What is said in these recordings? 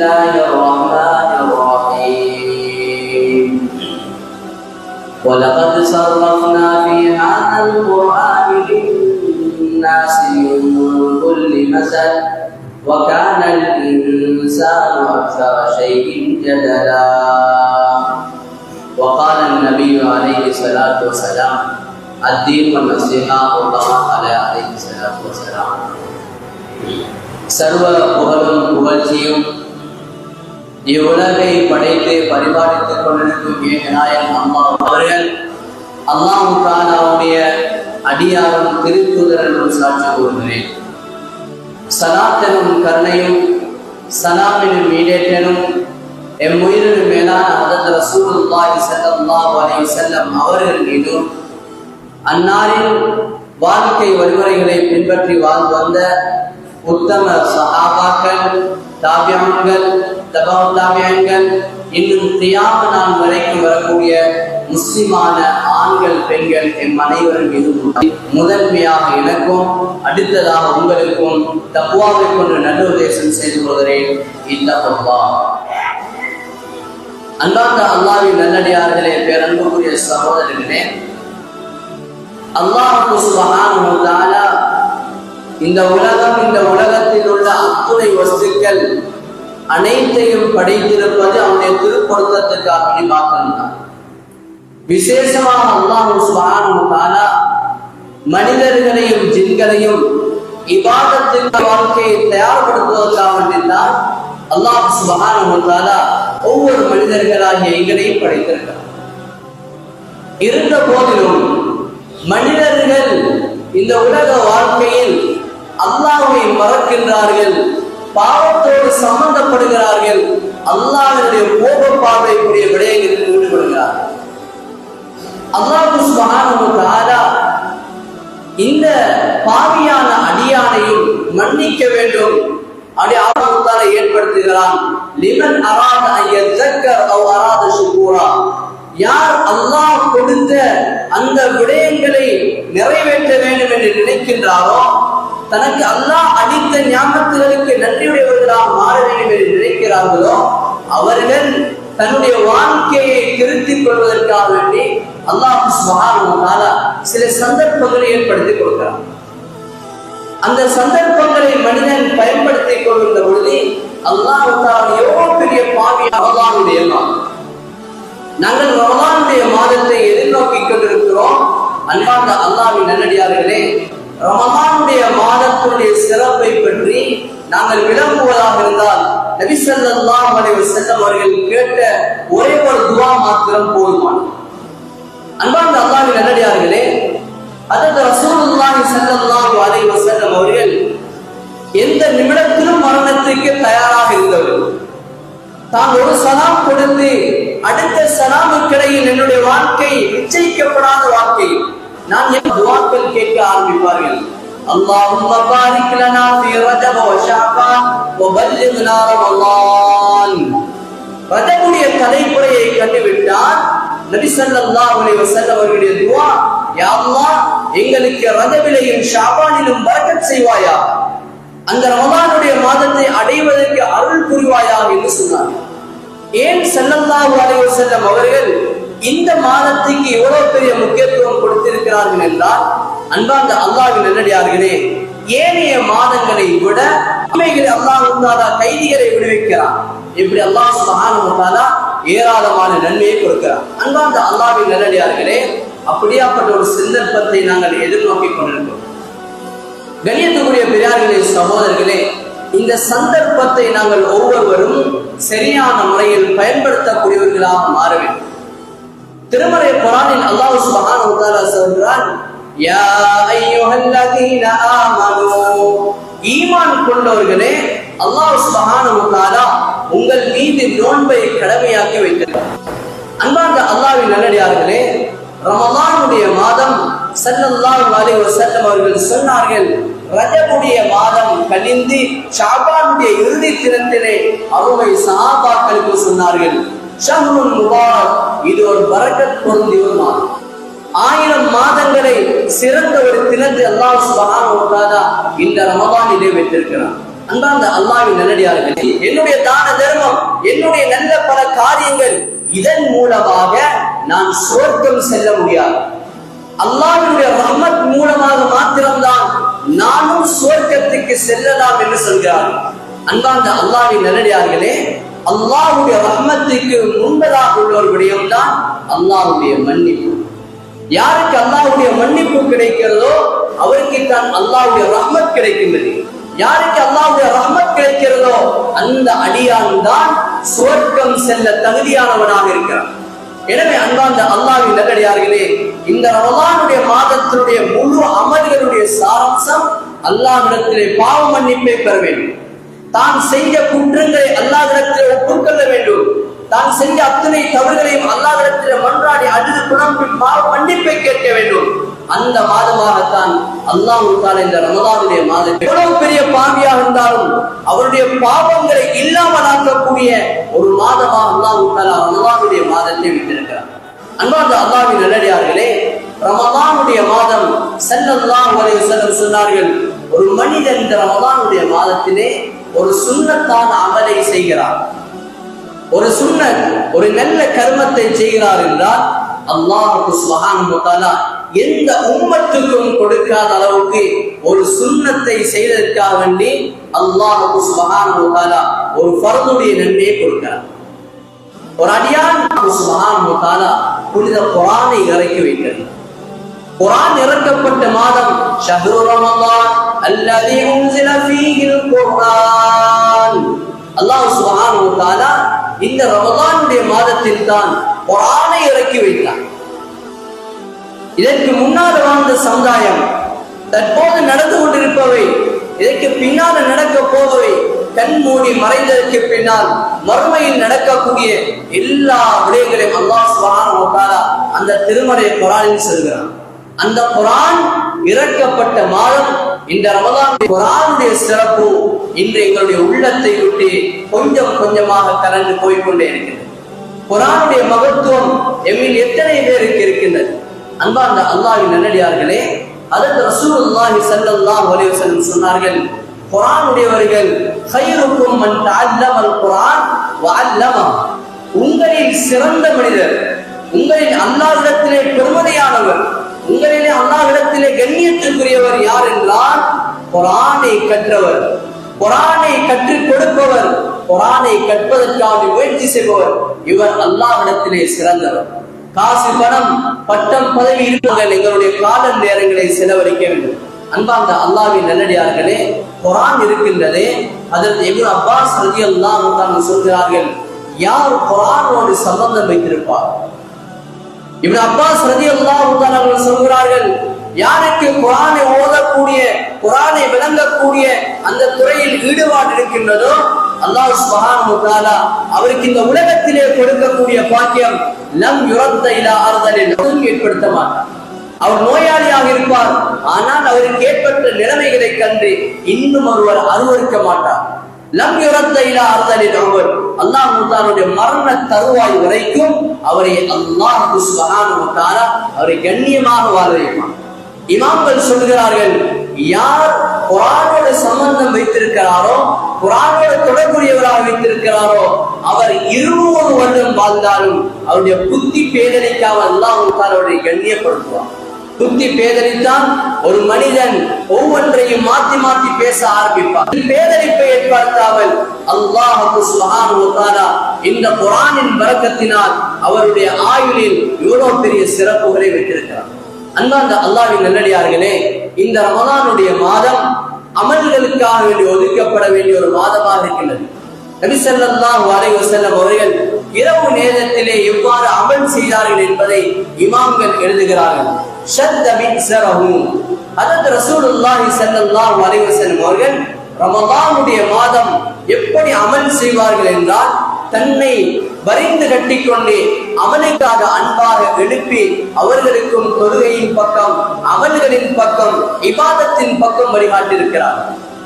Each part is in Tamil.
الله الرحمن الرحيم ولقد صرفنا في هذا القران للناس من كل مثل وكان الانسان اكثر شيء جدلا وقال النبي عليه الصلاه والسلام الدين والنصيحة وكما قال عليه الصلاة والسلام சர்வ புகழும் புகழ்ச்சியும் இவ்வுலகை படைத்து பரிபாலித்துக் கொண்டிருக்கும் ஏகநாயன் அம்மா அவர்கள் அல்லாஹு அவனுடைய அடியாரும் திருக்குதரனும் சாட்சி கூறுகிறேன். சலாத்தனும் கருணையும் சலாமினும் ஈடேற்றனும் எம் உயிரினும் மேலான அதன் ரசூலுல்லாஹி ஸல்லல்லாஹு அலைஹி வஸல்லம் அவர்கள் மீதும் அன்னாரின் வாழ்க்கை வழிமுறைகளை பின்பற்றி வாழ்ந்து வந்த உத்தம சஹாபாக்கள் தாபியங்கள் இன்னும் தியாம நாள் வரைக்கும் வரக்கூடிய முஸ்லிமான ஆண்கள் பெண்கள் என் அனைவரும் மீது முதன்மையாக எனக்கும் அடுத்ததாக உங்களுக்கும் தப்புவாவை கொண்டு நல்லுபதேசம் செய்து கொள்கிறேன். இந்த பப்பா அன்பார்ந்த அல்லாவின் நல்லடியார்களே பேரன்புக்குரிய சகோதரர்களே அல்லாஹு சுபஹானஹு இந்த உலகம் இந்த உலகத்தில் உள்ள அத்துணை வஸ்துக்கள் அனைத்தையும் படைத்திருப்பது அவனுடைய திருப்பொருத்தத்துக்காக வேண்டி பார்க்கின்றான் விசேஷமாக அல்லாஹு சுபஹானஹு மனிதர்களையும் ஜின்களையும் இபாதத்தின் வாழ்க்கையை தயார்படுத்துவதற்காக வேண்டிதான் அல்லாஹ் சுபகான தஆலா ஒவ்வொரு மனிதர்களாகிய எங்களையும் படைத்திருக்கிறார் இருந்த போதிலும் மனிதர்கள் இந்த உலக வாழ்க்கையில் அல்லாஹை மறக்கின்றார்கள். பாவத்தோடு சம்பந்தப்படுகிறார்கள். அல்லாவினுடைய கோப பார்வைக்குரிய விடயங்களில் ஈடுபடுகிறார்கள் அல்லாஹு சுபஹானஹு இந்த பாவியான அடியானையும் மன்னிக்க வேண்டும். அப்படி ஆபத்தால ஏற்படுத்துகிறான். லிமன் அராத ஐயத்தக்கர் அவ் அராத சுகூரா யார் அல்லாஹ் கொடுத்த அந்த விடயங்களை நிறைவேற்ற வேண்டும் என்று நினைக்கின்றாரோ தனக்கு அல்லாஹ் அளித்த ஞாபகத்துகளுக்கு நன்றியுடையவர்களாக மாற வேண்டும் என்று நினைக்கிறார்களோ அவர்கள் தன்னுடைய வாழ்க்கையை திருத்திக் கொள்வதற்காக வேண்டி அல்லாஹ் சுகாரா சில சந்தர்ப்பங்களை ஏற்படுத்தி கொடுக்கிறார் அந்த சந்தர்ப்பங்களை மனிதன் பயன்படுத்திக் கொள்கின்ற பொழுது அல்லாஹ் எவ்வளவு பெரிய பாவி அவதானுடைய நாங்கள் ரமலானுடைய மாதத்தை எதிர்நோக்கி கொண்டிருக்கிறோம். அன்பார்ந்த அல்லாவின் நல்லடியார்களே ரமலானுடைய மாதத்துடைய சிறப்பை பற்றி நாங்கள் விளம்புவதாக இருந்தால் நபி ஸல்லல்லாஹு அலைஹி செல்லம் அவர்கள் கேட்ட ஒரே ஒரு துவா மாத்திரம் போதுமான அன்பார்ந்த அல்லாவின் நல்லடியார்களே அதற்கு ரசூலுல்லாஹி ஸல்லல்லாஹு அலைஹி வஸல்லம் அவர்கள் எந்த நிமிடத்திலும் மரணத்திற்கு தயாராக இருந்தவர்கள். தான் ஒரு சலாம் கொடுத்து அடுத்த சலாமுக்கிடையில் என்னுடைய வாழ்க்கை நிச்சயிக்கப்படாத வாழ்க்கை. நான் என் துவாக்கள் கேட்க ஆரம்பிப்பார்கள் اللهم بارك لنا في رجب وشعبان وبلغنا رمضان ரஜபுடைய தலைப்புறையை கண்டுவிட்டால் நபி ஸல்லல்லாஹு அலைஹி வஸல்லம் அவர்களுடைய துஆ யா அல்லாஹ் எங்களுக்கு ரஜபிலையும் ஷாபானிலும் பரக்கத் செய்வாயா அந்த ரமதானுடைய மாதத்தை அடைவதற்கு அருள் புரிவாயா என்று சொன்னார் ஏன் ஸல்லல்லாஹு அலைஹி வஸல்லம் அவர்கள் இந்த மாதத்துக்கு எவ்வளவு பெரிய முக்கியத்துவம் கொடுத்திருக்கிறார்கள் என்றால் அன்பார்ந்த அல்லாவின் நல்லடியார்களே ஏனைய மாதங்களை விட உண்மைகளை அல்லாஹ் கைதிகளை விடுவிக்கிறார் இப்படி அல்லாஹ் சுப்ஹானஹு ஏராளமான நன்மையை கொடுக்கிறார் அன்பார்ந்த அல்லாவின் நல்லடியார்களே அப்படியாப்பட்ட ஒரு சந்தர்ப்பத்தை நாங்கள் எதிர்நோக்கி கொண்டிருக்கிறோம். கணியத்துக்குரிய பெரியார்களே சகோதரர்களே இந்த சந்தர்ப்பத்தை நாங்கள் ஒவ்வொருவரும் சரியான முறையில் பயன்படுத்தக்கூடியவர்களாக மாற வேண்டும். திருமறை குரானில் அல்லாஹ் சுப்ஹானஹு வ தஆலா சொல்றான் யா அய்யுஹல்லதீன ஆமனூ ஈமான் கொண்டவர்களே அல்லாஹ் சுபஹானஹு வ தஆலா உங்கள் மீது நோன்பை கடமையாக்கி வைத்திருக்கிறார் அன்பார்ந்த அல்லாஹ்வின் நல்லடியார்களே ரமலானுடைய மாதம் சல்லல்லாஹு அலைஹி வஸல்லம் அவர்கள் சொன்னார்கள் ரஜபுடைய மாதம் கழிந்து ஷாபானுடைய இறுதி தினத்திலே அருமை சஹாபாக்களுக்கு சொன்னார்கள். ஷஹ்ருல் முபாரக் இது ஒரு பரக்கத் பொருந்திய மாதம் ஆயிரம் மாதங்களை சிறந்த ஒரு தினத்தை அல்லாஹ் சுபஹானஹு வ தஆலா இந்த ரமலானிலே வைத்திருக்கிறார் அன்பார்ந்த அல்லாவின் நல்லடியார்களே என்னுடைய தான தர்மம் என்னுடைய நல்ல பல காரியங்கள் இதன் மூலமாக நான் சுவர்க்கம் செல்ல முடியாது. அல்லாவினுடைய ரஹமத் மூலமாக மாத்திரம்தான் நானும் சுவர்க்கத்துக்கு செல்லலாம் என்று சொல்கிறார். அந்தாந்த அல்லாவின் நல்லடியார்களே அல்லாஹுடைய ரஹ்மத்துக்கு முன்பதாக உள்ள ஒரு விடயம்தான் மன்னிப்பு. யாருக்கு அல்லாஹுடைய மன்னிப்பு கிடைக்கிறதோ அவருக்கு தான் அல்லாஹ்வுடைய ரஹ்மத் கிடைக்கின்றது. யாருக்கு அல்லாவுடைய ரஹ்மத் கிடைக்கிறதோ அந்த அடியான் தான் சுவர்க்கம் செல்ல தகுதியானவனாக இருக்கிறான். எனவே அன்பாந்த அல்லாவின் நல்லடியார்களே இந்த ரமலானுடைய மாதத்தினுடைய முழு அமல்களுடைய சாரம்சம் அல்லாவிடத்திலே பாவ மன்னிப்பை பெற வேண்டும். தான் செய்த குற்றங்களை அல்லாஹ்விடத்திலே ஒப்புக்கொள்ள வேண்டும். தான் செய்த அத்தனை தவறுகளையும் அல்லாஹ்விடத்தில் மன்றாடி அழுது புலம்பி பாவ மன்னிப்பை கேட்க வேண்டும். அந்த மாதமாகத்தான் அல்லாஹ் இந்த ரமதானுடைய மாதம் எவ்வளவு பெரிய பாவியாக இருந்தாலும் அவருடைய பாவங்களை இல்லாமல் ஆக்கக்கூடிய ஒரு மாதமாக அல்லாஹ் ரமதானுடைய மாதத்தை விட்டிருக்கிறார். அன்பார்ந்த அல்லாவின் நல்லடியார்களே ரமதானுடைய மாதம் செல்லல்லாம் வரை வஸல்லம் சொன்னார்கள் ஒரு மனிதன் இந்த ரமதானுடைய மாதத்திலே ஒரு சுண்ணத்தான அமலை செய்கிறார். ஒரு சுண்ணத் ஒரு நல்ல கர்மத்தை செய்கிறார் என்றால் அல்லாஹுக்கு சுகான் எந்த உம்மத்துக்கும் கொடுக்காத அளவுக்கு ஒரு சுண்ணத்தை செய்ததற்காக வேண்டி அல்லாஹுக்கு சுகான் ஒரு பரதுடைய நன்மையை கொடுக்கிறார். ஒரு அடியான் சுகான் புனித குரானை இறக்கி வைக்கிறார் குரான் இறக்கப்பட்ட மாதம் ஷஹ்ரு ரமலான் அல்லதி உன்சில ஃபீஹில் குர்ஆன் அல்லாஹ் சுப்ஹானஹு வ தஆலா இந்த ரமலானுடைய மாதத்தில் தான் குர்ஆனை இறக்கி வைத்தார் இதற்கு முன்னால் வாழ்ந்த சமுதாயம் தற்போது நடந்து கொண்டிருப்பவை இதற்கு பின்னால் நடக்க போபவை கண் மூடி மறைந்ததற்கு பின்னால் மறுமையில் நடக்கக்கூடிய எல்லா விடயங்களையும் அல்லாஹ் சுப்ஹானஹு வ தஆலா அந்த திருமறை குர்ஆனில் சொல்கிறான் அந்த குரான் இறக்கப்பட்ட மாதம் இந்த ரமதான் குரானுடைய சிறப்பு இன்று எங்களுடைய உள்ளத்தை விட்டு கொஞ்சம் கொஞ்சமாக கலந்து போய்கொண்டே இருக்கிறது. குரானுடைய மகத்துவம் எம்மில் எத்தனை பேருக்கு இருக்கின்றது? அன்பா அந்த அல்லாவின் நல்லடியார்களே அதற்கு ரசூலுல்லாஹி ஸல்லல்லாஹு அலைஹி வஸல்லம் சொன்னார்கள் குர்ஆனுடையவர்கள் கைருக்கும் மன் தஅல்லமல் குர்ஆன் வ அல்லமஹு உங்களில் சிறந்த மனிதர் உங்களில் அல்லாஹ்விடத்திலே பெருமதியானவர் உங்களிலே அல்லாஹ்விடத்திலே கண்ணியத்திற்குரியவர் யார் என்றால் குர்ஆனை கற்றவர். குர்ஆனை கற்றுக் கொடுப்பவர் குர்ஆனை கற்பதற்காக முயற்சி செய்பவர் இவர் அல்லாஹ்விடத்திலே சிறந்தவர். காசு பணம் பட்டம் பதவி இருப்பவர்கள் எங்களுடைய கால நேரங்களை செலவழிக்க வேண்டும். அன்பார்ந்த அல்லாவின் நல்லடியார்களே குரான் இருக்கின்றதே அதற்கு இப்னு அப்பாஸ் ரதி தஆலா சொல்கிறார்கள் யார் குரானோடு சம்பந்தம் வைத்திருப்பார்? இவன் அப்பாஸ் ரலியல்லாஹு தஆலா அவர்கள் சொல்கிறார்கள் யாருக்கு குரானை ஓதக்கூடிய குரானை விளங்கக்கூடிய அந்த துறையில் ஈடுபாடு இருக்கின்றதோ அல்லாஹ் சுப்ஹானஹு அவருக்கு இந்த உலகத்திலே கொடுக்கக்கூடிய பாக்கியம் லம் யுரத்த இலா ஆறுதலில் ஏற்படுத்த மாட்டார். அவர் நோயாளியாக இருப்பார் ஆனால் அவருக்கு ஏற்பட்ட நிலைமைகளை கண்டு இன்னும் ஒருவர் அனுமதிக்க மாட்டார். லம் யுரத்த இலா ஆறுதலில் ஒருவர் அல்லாஹ் முத்தானுடைய மரண தருவாய் வரைக்கும் அவரை அல்லாஹ் சுப்ஹானஹு அவரை கண்ணியமாக வாழ வைப்பார் இமாம்கள் சொல்கிறார்கள் யார் குரானோடு சம்பந்தம் வைத்திருக்கிறாரோ குரானோடு தொடர்புடையவராக வைத்திருக்கிறாரோ அவர் இருநூறு வருடம் வாழ்ந்தாலும் அவருடைய புத்தி பேதனைக்காக அல்லாஹ் அவரை கண்ணியப்படுத்துவார் புத்தி பேதலித்தான் ஒரு மனிதன் ஒவ்வொன்றையும் மாத்தி மாத்தி பேச ஆரம்பிப்பார் பேதலிப்பை ஏற்படுத்தாமல் அல்லாஹு சுப்ஹானஹு இந்த குரானின் வழக்கத்தினால் அவருடைய ஆயுளில் இவ்வளவு பெரிய சிறப்புகளை வைத்திருக்கிறார். அந்தாந்த அல்லாவின் நல்லடியார்களே இந்த ரமலானுடைய மாதம் அமல்களுக்காக வேண்டி ஒதுக்கப்பட வேண்டிய ஒரு மாதமாக இருக்கின்றது. நபிசல்லாஹ் வரை அலைஹி அவர்கள் இரவு நேரத்திலே எவ்வாறு அமல் செய்தார்கள் என்பதை இமாம்கள் எழுதுகிறார்கள். அதாவது ரசூலுல்லாஹி ஸல்லல்லாஹு அலைஹி வஸல்லம் அவர்கள் ரமலானுடைய மாதம் எப்படி அமல் செய்வார்கள் என்றால் தன்னை வரைந்து கட்டிக்கொண்டு அவனுக்காக அன்பாக எழுப்பி அவர்களுக்கும் தொழுகையின் பக்கம் அவல்களின் பக்கம் இபாதத்தின் பக்கம் வழிகாட்டியிருக்கிறார்.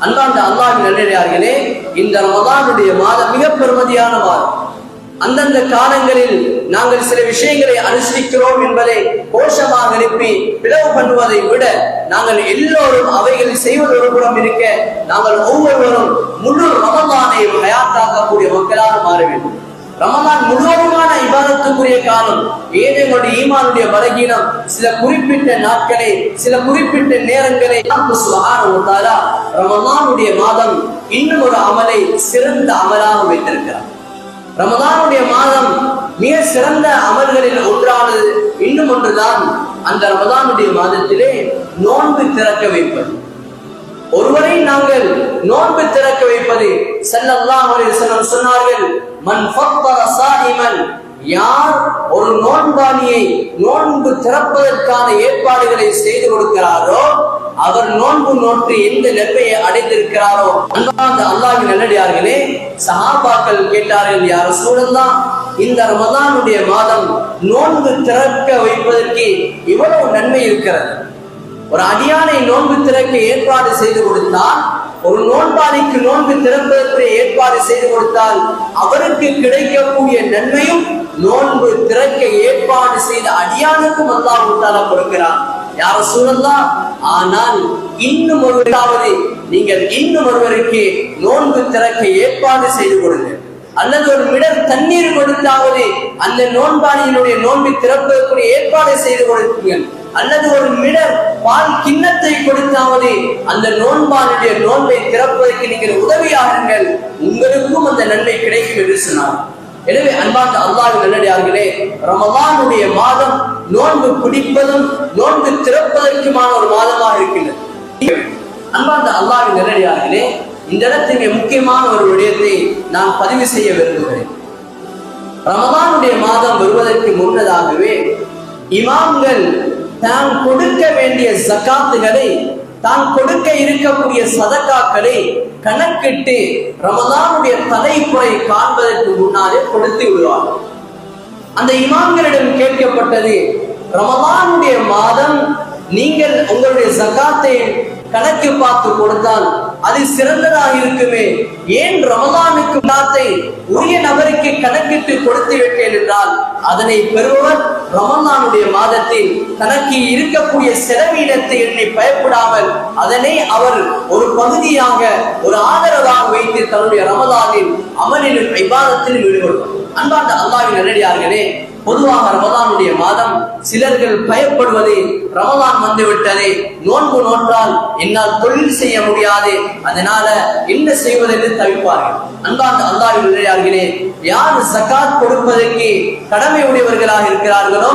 அல்லாண்ட அல்லாஹ் நல்லடியார்களே இந்த ரமலானுடைய மாதம் மிக பெருமதியான மாதம். அந்தந்த காலங்களில் நாங்கள் சில விஷயங்களை அனுஷ்டிக்கிறோம் என்பதை கோஷமாக அனுப்பி பிளவு பண்ணுவதை விட நாங்கள் எல்லோரும் அவைகள் செய்வது ஒரு புறம் இருக்க நாங்கள் ஒவ்வொருவரும் முழு ரமதானையும் ஹயாத்தாக்கக்கூடிய மக்களாக மாற வேண்டும். ரமலான் முழுவதுமான இபாதத்துக்குரிய காலம். ஏழைகளுடைய ஈமானுடைய பலகீனம்? சில குறிப்பிட்ட நாட்களை சில குறிப்பிட்ட நேரங்களை ரமலானுடைய மாதம் இன்னும் ஒரு அமலை சிறந்த அமலாக வைத்திருக்கிறார். ரமதானுடைய மாதம் மிக சிறந்த அமல்களில் ஒன்றானது இன்னும் ஒன்றுதான் அந்த ரமதானுடைய மாதத்திலே நோன்பு திறக்க வைப்பது. ஒருவரை நாங்கள் நோன்பு திறக்க வைப்பது ஸல்லல்லாஹு சொன்னார்கள் மன் ஃபத்தர சாஹிமன் யார் ஒரு நோன்பாளியை நோன்பு திறப்பதற்கான ஏற்பாடுகளை செய்து கொடுக்கிறாரோ அவர் நோன்பு நோற்று எந்த நன்மையை அடைந்திருக்கிறாரோ அந்த அல்லாஹின் நல்லடியார்களே சஹாபாக்கள் கேட்டார்கள் யார் சூழல்லாம் இந்த ரமதானுடைய மாதம் நோன்பு திறக்க வைப்பதற்கு இவ்வளவு நன்மை இருக்கிறது. ஒரு அடியானை நோன்பு திறக்க ஏற்பாடு செய்து கொடுத்தால் ஒரு நோன்பாளிக்கு நோன்பு திறப்பதற்கு ஏற்பாடு செய்து கொடுத்தால் அவருக்கு கிடைக்கக்கூடிய நன்மையும் நோன்பு திறக்க ஏற்பாடு செய்த அடியானுக்கும் அல்லாஹ் தாலா கொடுக்கிறான். யார சூழல்லாம் ஆனால் இன்னும் ஒருவராவது நீங்கள் இன்னும் ஒருவருக்கு நோன்பு திறக்க ஏற்பாடு செய்து கொடுங்க. அல்லது ஒரு மிடர் தண்ணீர் கொடுத்தாவது அந்த நோன்பாளியினுடைய நோன்பை திறப்பதற்குரிய ஏற்பாடு செய்து கொடுத்தீர்கள் அல்லது ஒரு மிடர் பால் கிண்ணத்தை கொடுத்தாவது அந்த நோன்பாளுடைய நோன்பை திறப்பதற்கு நீங்கள் உதவியாகுங்கள். உங்களுக்கும் அந்த நன்மை கிடைக்கும் என்று சொன்னார். எனவே அன்பார்ந்த அல்லாஹ் நல்லடியார்களே ரமலானுடைய மாதம் நோன்பு பிடிப்பதும் நோன்பு திறப்பதற்குமான ஒரு மாதமாக இருக்கின்றது. அன்பார்ந்த அல்லாஹ் நல்லடியார்களே இந்த இடத்திலே முக்கியமான ஒரு விடயத்தை நான் பதிவு செய்ய விரும்புகிறேன். ரமதானுடைய மாதம் வருவதற்கு முன்னதாகவே இமாம்கள் தான் கொடுக்க வேண்டிய ஜக்காத்துகளை தான் கொடுக்க இருக்கக்கூடிய சதக்காக்களை கணக்கிட்டு ரமதானுடைய தலைப்புறை காண்பதற்கு முன்னாலே கொடுத்து விடுவார் அந்த இமாம்களிடம் கேட்கப்பட்டது ரமதானுடைய மாதம் நீங்கள் உங்களுடைய சகாத்தை கணக்கு பார்த்து கொடுத்தால் அது சிறந்ததாக இருக்குமே. ஏன் ரமலானுக்கு நாத்தை உரிய நபருக்கு கணக்கிட்டு கொடுத்து விட்டேன் என்றால் அதனை பெறுபவர் ரமலானுடைய மாதத்தில் தனக்கு இருக்கக்கூடிய செலவீனத்தை எண்ணி பயப்படாமல் அதனை அவர் ஒரு பகுதியாக ஒரு ஆதரவாக வைத்து தன்னுடைய ரமலானில் அமலிலும் விவாதத்திலும் ஈடுபடுவார். அன்பார்ந்த அல்லாவின் நல்லடியார்களே பொதுவாக ரமதானுடைய மாதம் சிலர்கள் பயப்படுவது ரமதான் வந்துவிட்டதே. நோன்பு நோன்றால் என்னால் தொழில் செய்ய முடியாது. அதனால என்ன செய்வதென்று தவிப்பார்கள். அன்பார்ந்த அல்லாஹ் நல்லடியார்களே யார் ஜக்காத் கொடுப்பதற்கு கடமை உடையவர்களாக இருக்கிறார்களோ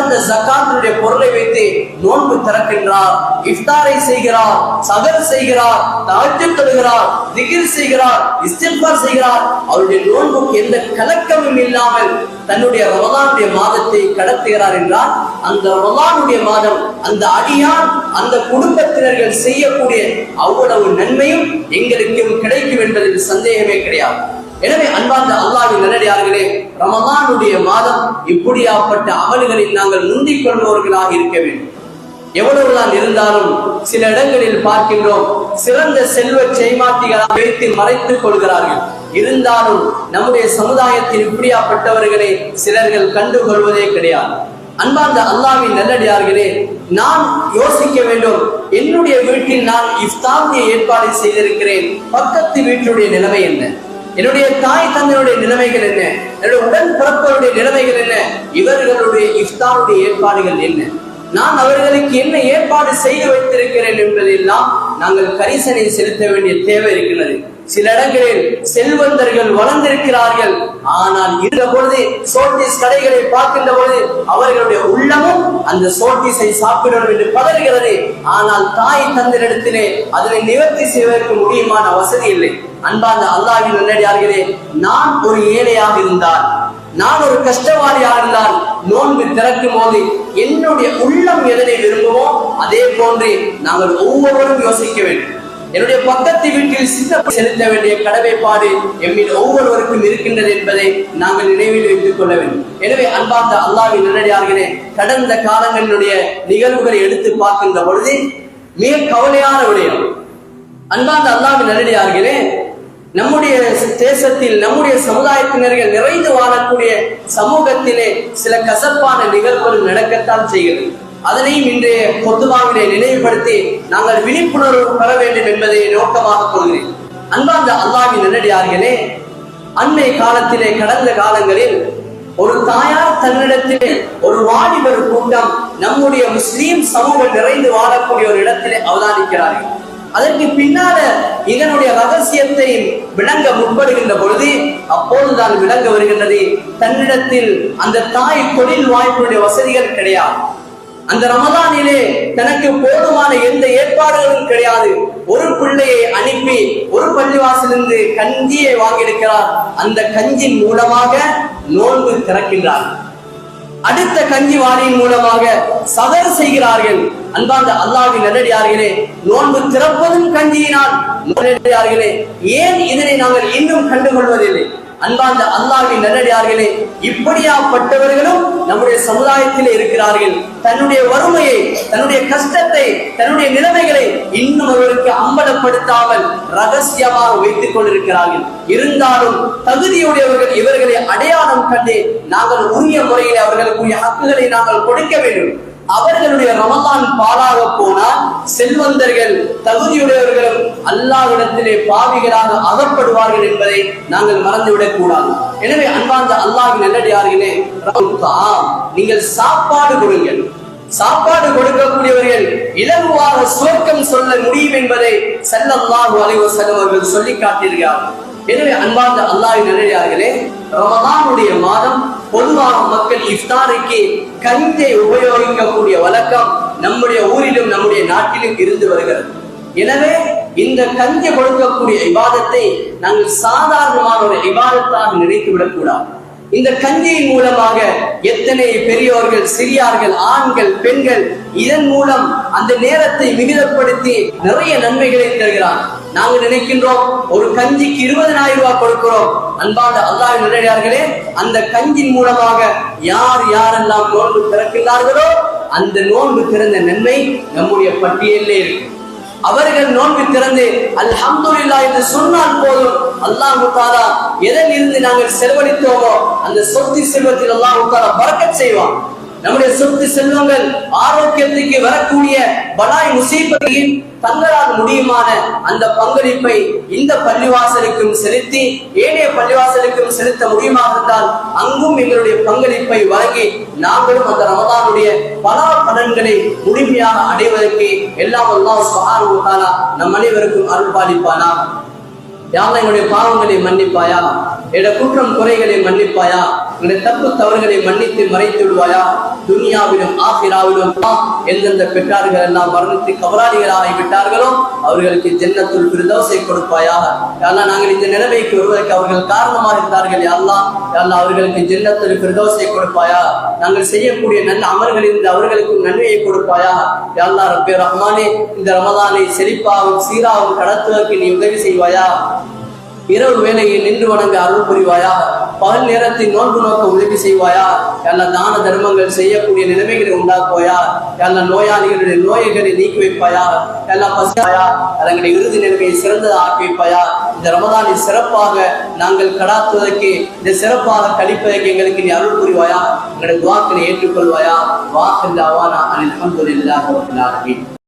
அந்த ஜக்காத்தினுடைய பொருளை வைத்து நோன்பு திறக்கின்றார் இஃப்தாரை செய்கிறார் சகர் செய்கிறார் தாஜ்ஜு தொழுகிறார் திகிர் செய்கிறார் இஸ்திஃபார் செய்கிறார். அவருடைய நோன்புக்கு எந்த கலக்கமும் இல்லாமல் தன்னுடைய ரமலானுடைய மாதத்தை கடத்துகிறார் என்றால் அந்த ரமலானுடைய மாதம் அந்த அடியான் அந்த குடும்பத்தினர்கள் செய்யக்கூடிய அவ்வளவு நன்மையும் எங்களுக்கும் கிடைக்கும் என்பதில் சந்தேகமே கிடையாது. எனவே அன்பார்ந்த அல்லாவின் நல்லடியார்களே ரமலானுடைய மாதம் இப்படியாப்பட்ட அமல்களில் நாங்கள் முந்திக் கொள்பவர்களாக இருக்க வேண்டும். எவ்வளவுதான் இருந்தாலும் சில இடங்களில் பார்க்கின்றோம் சிறந்த செல்வ செய்மாட்டிகளாக வைத்து மறைத்துக் கொள்கிறார்கள். இருந்தாலும் நம்முடைய சமுதாயத்தில் இப்படியாப்பட்டவர்களை சிலர்கள் கண்டுகொள்வதே கிடையாது. அன்பார்ந்த அல்லாவின் நல்லடியார்களே நான் யோசிக்க வேண்டும் என்னுடைய வீட்டில் நான் இஃப்தாருடைய ஏற்பாடு செய்திருக்கிறேன் பக்கத்து வீட்டுடைய நிலைமை என்ன? என்னுடைய தாய் தந்தையுடைய நிலைமைகள் என்ன? என்னுடைய உடன் பிறப்பவருடைய நிலைமைகள் என்ன? இவர்களுடைய இஃப்தாருடைய ஏற்பாடுகள் என்ன? நான் அவர்களுக்கு என்ன ஏற்பாடு செய்து வைத்திருக்கிறேன் என்பதெல்லாம் நாங்கள் கரிசனை செலுத்த வேண்டிய தேவை இருக்கிறது. சில இடங்களில் செல்வந்தர்கள் வளர்ந்திருக்கிறார்கள். ஆனால் இருந்த பொழுது சோட்டிஸ் கடைகளை பார்க்கின்ற பொழுது அவர்களுடைய உள்ளமும் அந்த சோட்டிஸை சாப்பிடணும் என்று பதறுகிறது. ஆனால் தாய் தந்திரிடத்திலே அதனை நிவர்த்தி செய்வதற்கு முடியுமான வசதி இல்லை. அன்பார்ந்த அல்லாஹின் நல்லடியார்களே நான் ஒரு ஏழையாக இருந்தால் நான் ஒரு கஷ்டவாளியாக இருந்தால் நோன்பு திறக்கும் போது என்னுடைய உள்ளம் எதனை விரும்புமோ அதே போன்று நாங்கள் ஒவ்வொருவரும் யோசிக்க வேண்டும். என்னுடைய பக்கத்து வீட்டில் சின்ன செலுத்த வேண்டிய கடமைப்பாடு எம்மில் ஒவ்வொருவருக்கும் இருக்கின்றது என்பதை நாங்கள் நினைவில் வைத்துக் கொள்ள வேண்டும். எனவே அன்பார்ந்த அல்லாவின் நல்லடியார்களே கடந்த காலங்களினுடைய நிகழ்வுகளை எடுத்து பார்க்கின்ற பொழுது மிக கவலையான விடயம். அன்பார்ந்த அல்லாவின் நல்லடியார்களே நம்முடைய தேசத்தில் நம்முடைய சமுதாயத்தினர்கள் நிறைந்து வாழக்கூடிய சமூகத்திலே சில கசப்பான நிகழ்வுகள் நடக்கத்தான் செய்கிறது. அதனையும் இன்றைய பொதுவாவிலே நினைவுபடுத்தி நாங்கள் விழிப்புணர்வு பெற வேண்டும் என்பதை நோக்கமாக கொள்கிறேன். அன்பார்ந்த அல்லாவின் நல்லடியார்களே அன்னை காலத்திலே கடந்த காலங்களில் ஒரு தாயார் தன்னிடத்திலே ஒரு வாலிபர் கூட்டம் நம்முடைய முஸ்லீம் சமூகம் நிறைந்து வாழக்கூடிய ஒரு இடத்திலே அவதானிக்கிறார்கள். அதற்கு பின்னால இதனுடைய ரகசியத்தை விளங்க முற்படுகின்ற பொழுது அப்போதுதான் விளங்க வருகின்றது தன்னிடத்தில் அந்த தாய் தொழில் வாய்ப்புடைய வசதிகள் கிடையாது. அந்த ரமதானிலே தனக்கு போதுமான எந்த ஏற்பாடுகளும் கிடையாது. ஒரு பிள்ளையை அனுப்பி ஒரு பள்ளிவாசலிருந்து கஞ்சியை வாங்கியிருக்கிறார். அந்த கஞ்சின் மூலமாக நோன்பு திறக்கின்றார் அடுத்த கஞ்சி வாரியின் மூலமாக சதர் செய்கிறார்கள். அன்பார்ந்த அல்லாவின் நல்லடியார்களே நோன்பு திறப்பதும் கஞ்சியினால். நல்லடியார்களே ஏன் இதனை நாங்கள் இன்னும் கண்டுகொள்வதில்லை? அன்பார்ந்த அல்லாவின் நல்லடியார்களே இப்படியாப்பட்டவர்களும் நம்முடைய சமுதாயத்தில் இருக்கிறார்கள். தன்னுடைய வறுமையை தன்னுடைய கஷ்டத்தை தன்னுடைய நிலைமைகளை இன்னும் அவர்களுக்கு அம்பலப்படுத்தாமல் ரகசியமாக வைத்துக் கொண்டிருக்கிறார்கள். இருந்தாலும் தகுதியுடையவர்கள் இவர்களை அடையாளம் கண்டு நாங்கள் உரிய முறையில் அவர்களுக்குரிய ஹக்குகளை நாங்கள் கொடுக்க வேண்டும். அவர்களுடைய ரமதான் பாலாக போனால் செல்வந்தர்கள் தகுதியுடையவர்களும் அல்லாவிடத்திலே பாவிகளாக அகப்படுவார்கள் என்பதை நாங்கள் மறந்துவிடக் கூடாது. எனவே அன்பார்ந்த அல்லாஹ் நல்லடியார்களே நீங்கள் சாப்பாடு கொடுங்கள். சாப்பாடு கொடுக்கக்கூடியவர்கள் இலகுவாக சுவர்க்கம் சொல்ல முடியும் என்பதை செல்லல்லாஹு அலைஹி அவர்கள் சொல்லி காட்டியிருக்கிறார்கள். எனவே அன்பார்ந்த அல்லாஹ் நல்லடியார்களே ரமதானுடைய மாதம் பொதுவாக மக்கள் இஃப்தாருக்கு கஞ்சை உபயோகிக்கக்கூடிய வழக்கம் நம்முடைய ஊரிலும் நம்முடைய நாட்டிலும் இருந்து வருகிறது. எனவே இந்த கஞ்சை கொடுக்கக்கூடிய விவாதத்தை நாங்கள் சாதாரணமான ஒரு விவாதத்தாக நினைத்து விடக்கூடாது. இந்த கஞ்சியின் மூலமாக எத்தனை பெரியோர்கள் சிறியார்கள் ஆண்கள் பெண்கள் இதன் மூலம் அந்த நேரத்தை மிகுதப்படுத்தி நிறைய நன்மைகளை தருகிறார் நாங்கள் நினைக்கின்றோம் ஒரு கஞ்சிக்கு இருபதனாயிரம் ரூபாய் கொடுக்கிறோம் அன்பான அல்லாஹ் நிலையார்களே அந்த கஞ்சின் மூலமாக யார் யாரெல்லாம் நோன்பு திறக்கின்றார்களோ அந்த நோன்பு திறந்த நன்மை நம்முடைய பட்டியலே இருக்கு. அவர்கள் நோன்பு திறந்து அல்ஹம்துலில்லா என்று சொன்னால் போதும் அல்லாஹ் தாலா எதில் இருந்து நாங்கள் செலவழித்தோமோ அந்த சொத்து செல்வத்தில் அல்லாஹ் தாலா பறக்கச் செய்வான். நம்முடைய சொத்து செல்வங்கள் ஆரோக்கியத்துக்கு வரக்கூடிய பலாய் முசீபத்தையும் தங்களால் முடியுமான அந்த பங்களிப்பை இந்த பள்ளிவாசலுக்கும் செலுத்தி ஏனைய பள்ளிவாசலுக்கும் செலுத்த முடியுமாக இருந்தால் அங்கும் எங்களுடைய பங்களிப்பை வழங்கி நாங்களும் அந்த ரமதானுடைய பல பலன்களை முழுமையாக அடைவதற்கு எல்லாம் எல்லாம் சுப்ஹானஹு நம் அனைவருக்கும் அருள் பாலிப்பானா என்னுடைய எங்களுடைய பாவங்களை மன்னிப்பாயா? என்னுடைய குற்றம் குறைகளை மன்னிப்பாயா? என்னுடைய தப்பு தவறுகளை மன்னித்து மறைத்து விடுவாயா? துனியாவிலும் ஆசிராவிலும் எந்தெந்த பெற்றார்கள் எல்லாம் மரணித்து கபராளிகளாகி விட்டார்களோ அவர்களுக்கு ஜென்னத்துள் பிரதோசை கொடுப்பாயா? யாரா நாங்கள் இந்த நிலைமைக்கு வருவதற்கு அவர்கள் காரணமாக இருந்தார்கள். யாரெல்லாம் யாழ்லா அவர்களுக்கு ஜென்னத்துள் பிரதோசை கொடுப்பாயா? நாங்கள் செய்யக்கூடிய நல்ல அமல்களில் அவர்களுக்கு நன்மையை கொடுப்பாயா? யாழ்லா ரப்பே ரஹ்மானே இந்த ரமதானை செழிப்பாகவும் சீராகவும் கடத்துவதற்கு நீ உதவி செய்வாயா? இரவு வேலையில் நின்று வணங்க அருள் புரிவாயா? பகல் நேரத்தில் நோன்பு நோக்க உதவி செய்வாயா? எல்லா தான தர்மங்கள் செய்யக்கூடிய நிலைமைகளை உண்டாக்குவாயா? எல்லா நோயாளிகளுடைய நோய்களை நீக்கி வைப்பாயா எல்லா பசியாயா அதனுடைய இறுதி நிலைமையை சிறந்ததை ஆக்கி வைப்பாயா இந்த ரமதானை சிறப்பாக நாங்கள் கடாத்துவதற்கு இந்த சிறப்பாக கழிப்பதற்கு எங்களுக்கு நீ அருள் புரிவாயா? எங்களுடைய வாக்கினை ஏற்றுக்கொள்வாயா? வாக்கு அவானா அனில் அல்ஹம்துலில்லாஹி